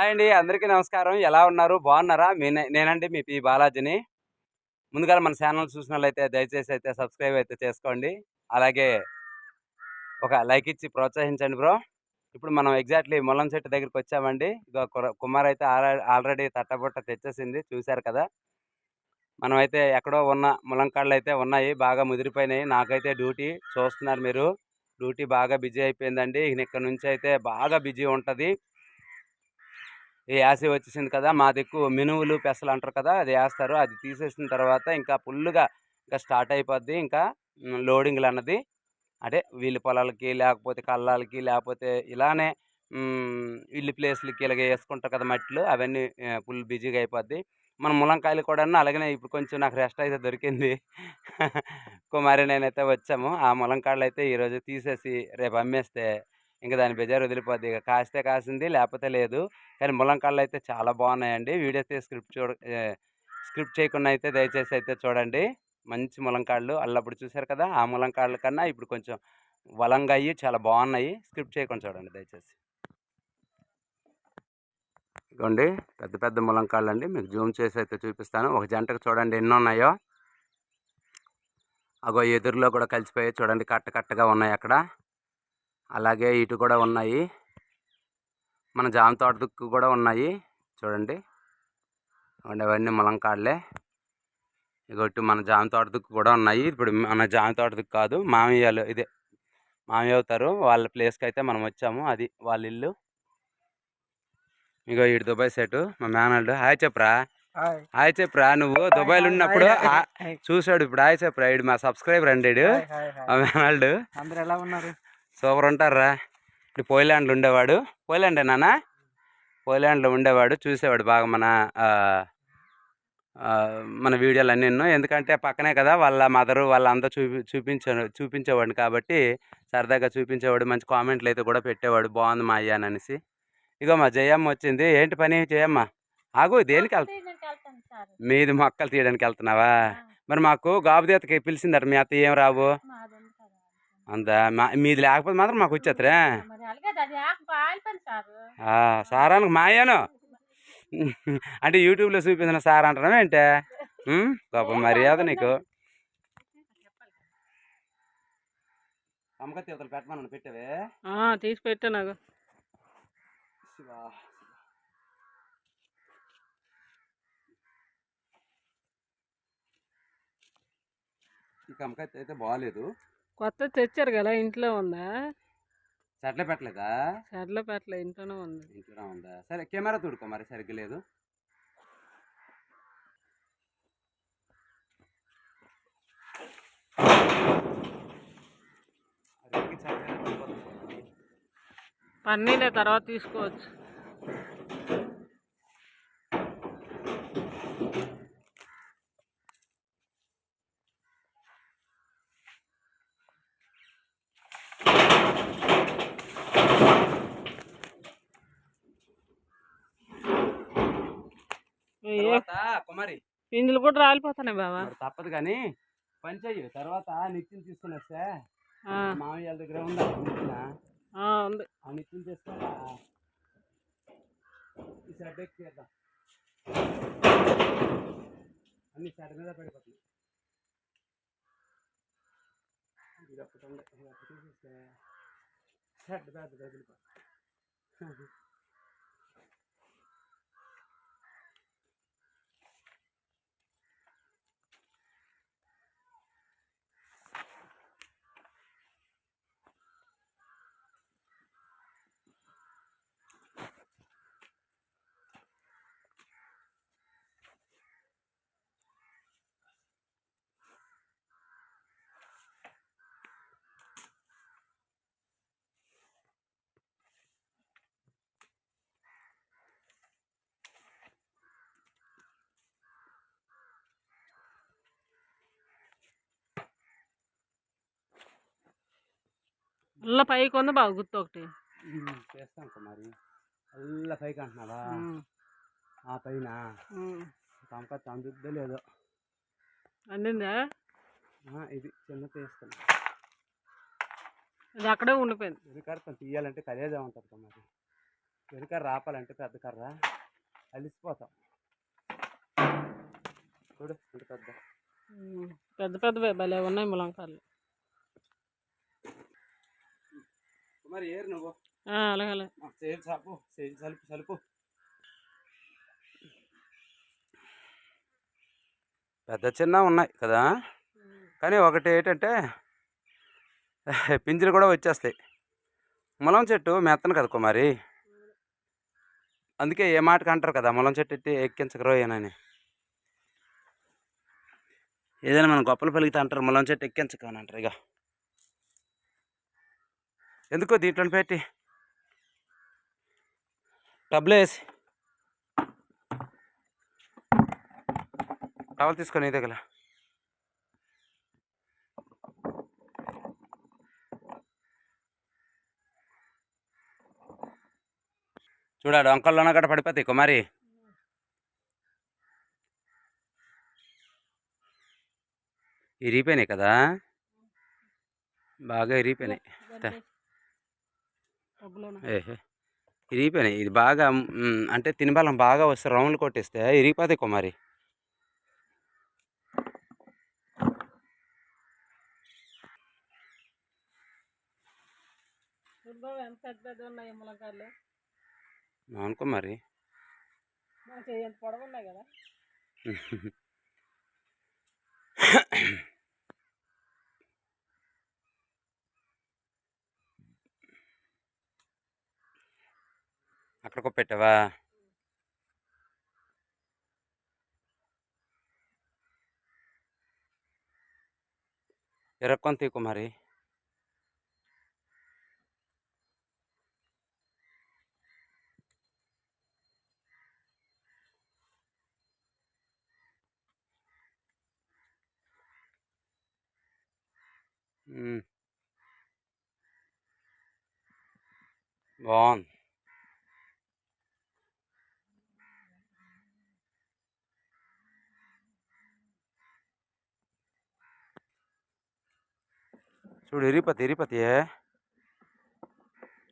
Hi అండి అందరికీ నమస్కారం. ఎలా ఉన్నారు? బాగున్నారా? మీ నేనండి మీ పి బాలాజీని. ముందుగా మన ఛానల్ చూసినట్లయితే దయచేసి అయితే సబ్స్క్రైబ్ అయితే చేసుకోండి. అలాగే ఒక లైక్ ఇచ్చి ప్రోత్సహించండి బ్రో. ఇప్పుడు మనం ఎగ్జాక్ట్లీ ముల్లం చెట్టు దగ్గరికి వచ్చామండి. ఇక కుమార్ అయితే ఆల్రెడీ తట్టబుట్ట తెచ్చేసింది చూశారు కదా. మనమైతే ఎక్కడో ఉన్న ములంకాళ్ళు అయితే ఉన్నాయి బాగా ముదిరిపోయినాయి. నాకైతే డ్యూటీ చూస్తున్నారు మీరు. డ్యూటీ బాగా బిజీ అయిపోయిందండి. ఇక్కడ నుంచి అయితే బాగా బిజీ ఉంటుంది. ఈ యాసి వచ్చేసింది కదా మా దిక్కు మినువులు పెసలు అంటారు కదా అది వేస్తారు. అది తీసేసిన తర్వాత ఇంకా ఫుల్గా ఇంకా స్టార్ట్ అయిపోద్ది. ఇంకా లోడింగ్లు అన్నది. అంటే వీళ్ళ పొలాలకి లేకపోతే కళ్ళాలకి లేకపోతే ఇలానే ఇల్లు ప్లేస్లకి ఇలాగ వేసుకుంటారు కదా మట్టిలు అవన్నీ ఫుల్ బిజీగా అయిపోద్ది. మన ములంకాయలు కూడా అలాగనే ఇప్పుడు కొంచెం నాకు రెస్ట్ అయితే దొరికింది. కుమారి నేనైతే వచ్చాము. ఆ ములంకాయలు అయితే ఈరోజు తీసేసి రేపు అమ్మేస్తే ఇంకా దాని బెజారు వదిలిపోద్ది. ఇక కాస్తే కాసింది లేకపోతే లేదు. కానీ ములంకాళ్ళు అయితే చాలా బాగున్నాయండి. వీడియో అయితే స్క్రిప్ట్ చూడ స్క్రిప్ట్ చేయకుండా అయితే దయచేసి అయితే చూడండి. మంచి ములంకాళ్ళు అల్లప్పుడు చూశారు కదా ఆ ములంకాళ్ళ కన్నా ఇప్పుడు కొంచెం వలంగా అయ్యి చాలా బాగున్నాయి. స్క్రిప్ట్ చేయకుండా చూడండి దయచేసి. ఇదిగోండి పెద్ద పెద్ద ములంకాళ్ళు అండి మీకు జూమ్ చేసి అయితే చూపిస్తాను. ఒక జంటకు చూడండి ఎన్ని ఉన్నాయో అగో ఎదురులో కూడా కలిసిపోయాయి చూడండి కట్ట కట్టగా ఉన్నాయి అక్కడ. అలాగే ఇటు కూడా ఉన్నాయి. మన జామ తోట దుక్కు కూడా ఉన్నాయి. చూడండి. అవన్నీ ములంకాడలే. ఇగొట్టు మన జామ తోట దుక్కు కూడా ఉన్నాయి. ఇప్పుడు మన జామ తోట దుక్కు కాదు మామయ్యలు ఇదే మామయ్య అవుతారు. వాళ్ళ ప్లేస్కి అయితే మనం వచ్చాము. అది వాళ్ళ ఇల్లు. ఇగో ఇటు దుబాయ్ సెట్ మా మేనల్డ్ హాయ్ చెప్పరా? హాయ్. చెప్పరా నువ్వు? దుబాయ్లో ఉన్నప్పుడు. చూసాడు ఇప్పుడు. హాయ్ చెప్పరా? ఇడు మా సబ్స్క్రైబర్ అండి. మా మేనల్డ్ అందరు ఎలా ఉన్నారు? సూపర్ ఉంటారా ఇప్పుడు పోయిలాండ్లో ఉండేవాడు. పోయిలాండే నాన్న? పోయిలాండ్లో ఉండేవాడు చూసేవాడు బాగా మన మన వీడియోలు అన్నీ ఎందుకంటే పక్కనే కదా వాళ్ళ మదరు వాళ్ళంతా చూపి చూపించే చూపించేవాడిని కాబట్టి సరదాగా చూపించేవాడు మంచి కామెంట్లు అయితే కూడా పెట్టేవాడు. బాగుంది మా అయ్య అని అనేసి. ఇగో మా జయమ్మ వచ్చింది. ఏంటి పని జయమ్మ? ఆగు దేనికి వెళ్తా? మీది మొక్కలు తీయడానికి వెళ్తున్నావా? మరి మాకు గాబుదేతకి పిలిచిందట మీ అత్త ఏం రావు? అంత మా- మీది లేకపోతే మాత్రం మాకు వచ్చేత్తరా. ఆ, సారానికి మాయాను. అంటే యూట్యూబ్లో చూపించిన సార్ అంటున్నావు ఏంటే? గొప్ప మర్యాద నీకు. అమ్మక తీవతలు పెట్టమని పెట్టావే? ఆ, తీసి పెట్టా నాకు. ఈ అయితే బాగాలేదు కొత్త తెచ్చారు కదా ఇంట్లో ఉందా? చెట్ల పెట్టలేదా? చెడ్ల పెట్టలే ఇంట్లోనే ఉంది. ఇంట్లో ఉందా? సరే కెమెరా తుడుకో మరి సరిగ్గా లేదు. పన్నీలే తర్వాత తీసుకోవచ్చు ఏ తర్వాత కుమారి పిందులు కూడా రాలిపోతున్నాయి బాబా మరి తప్పదు కానీ పని చెయ్యి. తర్వాత నిత్యం తీసుకుని వస్తే ఆ, మామయ్య దగ్గర ఉందా నిత్యం ఆ, ఉంది. ఆ నిత్యం ఈ అన్ని సైడ్ మీద పడిపోతుంది. ఇది ఒకటి ఉంది ఇది ఒకటి పెద్ద అల్ల పైకి ఉంది బాగా గుర్తు ఒకటి. చేస్తాం మరి. అల్ల పైకి అంటున్నావా? ఆ పైన? అందుద్దో లేదో. అందిందా? ఇది చిన్న తీస్తాను ఇది అక్కడే ఉండిపోయింది. కడతాం తీయాలంటే కలేజా ఉంటుంది మరి. వెనుక రాపాలంటే పెద్ద కర్ర. అలిసిపోతాం. చూడు పెద్ద. పెద్ద పెద్దవే భలే ఉన్నాయి ములంకాయలు. మరి ఏరు నువ్వు? అలాగే చాపు సలుపు సలుపు. పెద్ద చిన్న ఉన్నాయి కదా? కానీ ఒకటి ఏంటంటే పింజలు కూడా వచ్చేస్తాయి. ములం చెట్టు మెత్తను కదా కుమారి? అందుకే ఏ మాటకు అంటారు కదా ములం చెట్టు ఎత్తి ఎక్కించకరో ఏనని ఏదైనా మనం గొప్పలు పలిగితే అంటారు ములం చెట్టు ఎక్కించక అని అంటారు ఇక ఎందుకో దీంట్లో పెట్టి? టబ్లో వేసి. టవల్ తీసుకొని నీ దగ్గర. చూడాడు అంకల్లోన గట్ట పడిపోతాయి కుమారి. ఇరిగిపోయినాయి కదా? బాగా ఇరిగిపోయినాయి ఇరిగిపోయినాయి. ఇది బాగా అంటే తినబలం బాగా వస్తే రౌండ్లు కొట్టేస్తే ఇరిగిపోతాయి కుమారి ఎంత పెద్ద పెద్ద ఉన్నాయి ములంకాయలు అవును కుమారి మా చెయ్యి ఎంత పొడవు ఉన్నాయి కదా అక్కడికో పెట్టావా ఎరక్కొని తీకు కుమారి బాగుంది చూడు ఇరిపతి ఇరిపతి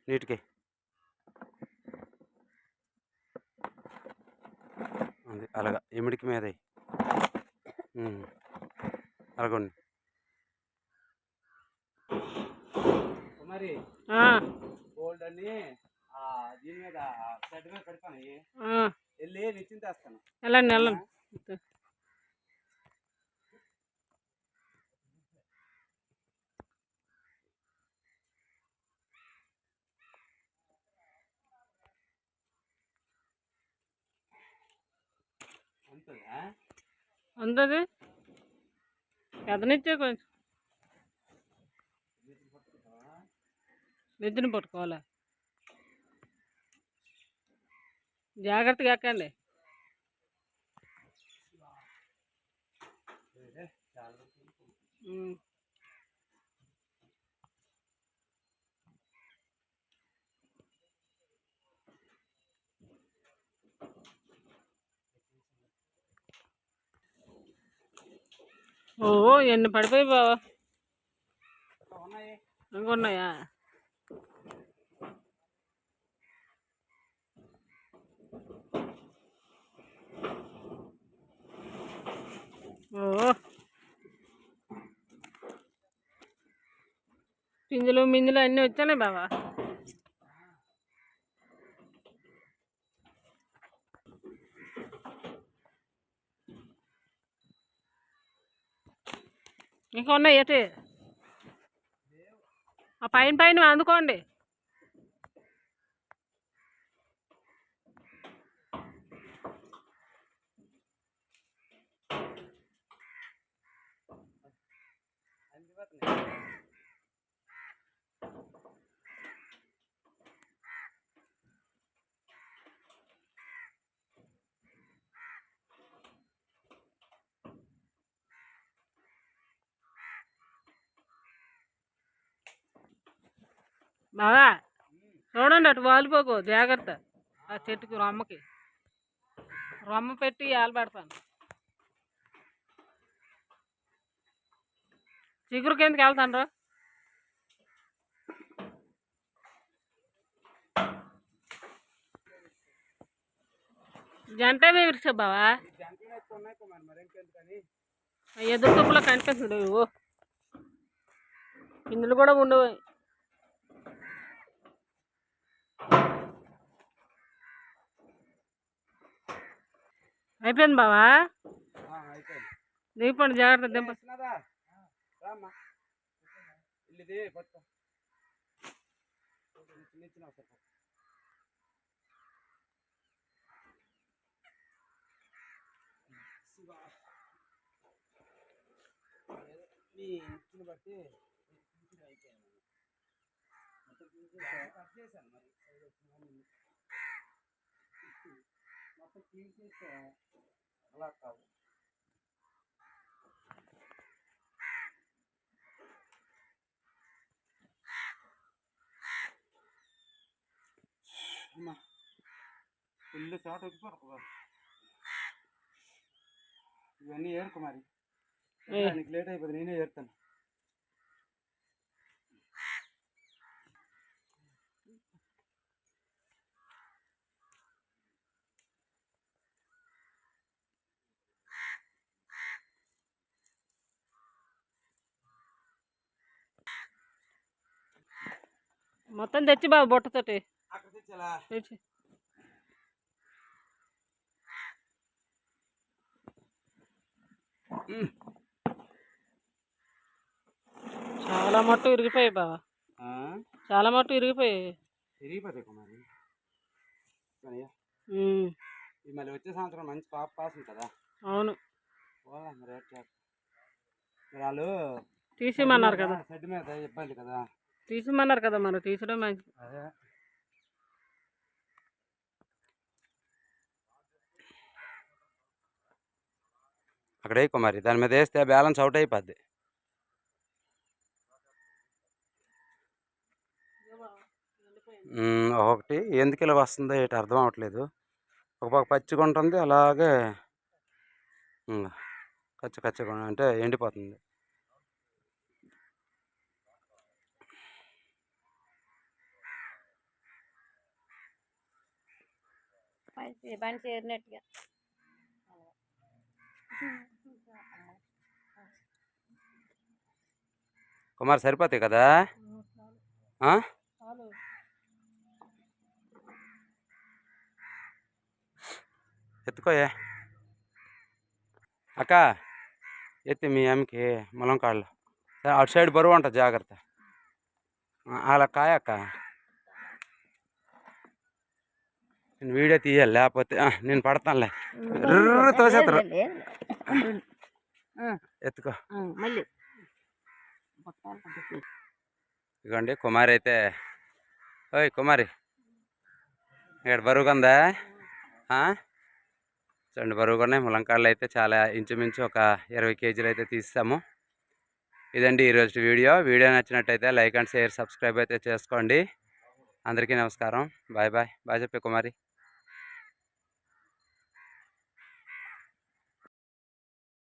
నీటికి. అది అలాగా. ఎమిడికి మీద. అలాగండి. మరి ఆ, గోల్డ్ అని దీని మీద షెడ్ మీద పెడతాను. వెళ్ళి వెళ్ళండి వెళ్ళండి. అందది ఎదనిచ్చే కొంచెం. నెత్తిని పట్టుకోవాలి? జాగ్రత్తగా ఎక్కండి. ఓ ఎన్ని పడిపోయి బావా? ఉన్నాయి? ఓ. పింజలు మింజలు అన్నీ వచ్చాయి బావా? ఇంకా ఉన్నాయి ఎటు? ఆ పైన పైన అందుకోండి. బాగా చూడండి అటు వాలిపోకు జాగ్రత్త. ఆ చెట్టుకి రొమ్మకి. రొమ్మ పెట్టి ఆలబెడతాను చిగురు కిందకి వెళ్తాను జంట విరిచా బావా? ఎదురు తుప్పులో కనిపిస్తుంది ఇందులో కూడా ఉండవు అయిపోయింది బావా? దిగిపోండి జాగ్రత్త దింప. బట్టి మొత్తం తీసేస్తే అలా కాదు అమ్మా ఫుల్ షార్ట్ వచ్చిపోరు ఇవన్నీ ఏరుకో మరి. లేట్ అయిపోతుంది నేనే ఏరుతాను. మొత్తం తెచ్చి బాబు బుట్టతోటి. తెచ్చి చాలా మట్టు ఇరిగిపోయాయి బావ. చాలా మట్టు ఇరిగిపోయాయి. తిరిగిపోతాయి కుమారి మళ్ళీ వచ్చే సంవత్సరం మంచి పాప పాస్ ఉంటుందా? అవును. పోలా మరి వాళ్ళు తీసిమన్నారు కదా. షెడ్ మీద ఇబ్బంది కదా. తీసిమన్నారు కదా మరి తీసడం మంచి అక్కడ అక్కడే కుమారి దాని మీద వేస్తే బ్యాలెన్స్ అవుట్ అయిపోద్ది. ఒకటి ఎందుకు ఇలా వస్తుందో ఇటు అర్థం అవ్వట్లేదు ఒక పక్క పచ్చిగా ఉంటుంది అలాగే కచ్చ కచ్చగా అంటే ఎండిపోతుంది. మంచి బండి చేరినట్టుగా కుమార్ సరిపోతాయి కదా? ఎత్తుకోయే అక్క ఎత్తి మీ అమ్మకి మొలం కాళ్ళు అటు సైడ్ బరువు అంట జాగ్రత్త. అలా కాయక్క అక్క నేను వీడియో తీయాలి లేకపోతే నేను పడతానులే. రుర్రు తోసేస్తారు ఎత్తుకో. ఇదిగోండి కుమారి అయితే ఓయ్ కుమారి. ఇక్కడ ఆ? చూడండి బరువుగా ఉన్నాయి ములంకాళ్ళు అయితే చాలా ఇంచుమించు ఒక ఇరవై కేజీలు అయితే తీస్తాము. ఇదండి ఈరోజు వీడియో. వీడియో నచ్చినట్టయితే లైక్ అండ్ షేర్ సబ్స్క్రైబ్ అయితే చేసుకోండి. అందరికీ నమస్కారం. Bye bye. బాయ్ చెప్పే కుమారి.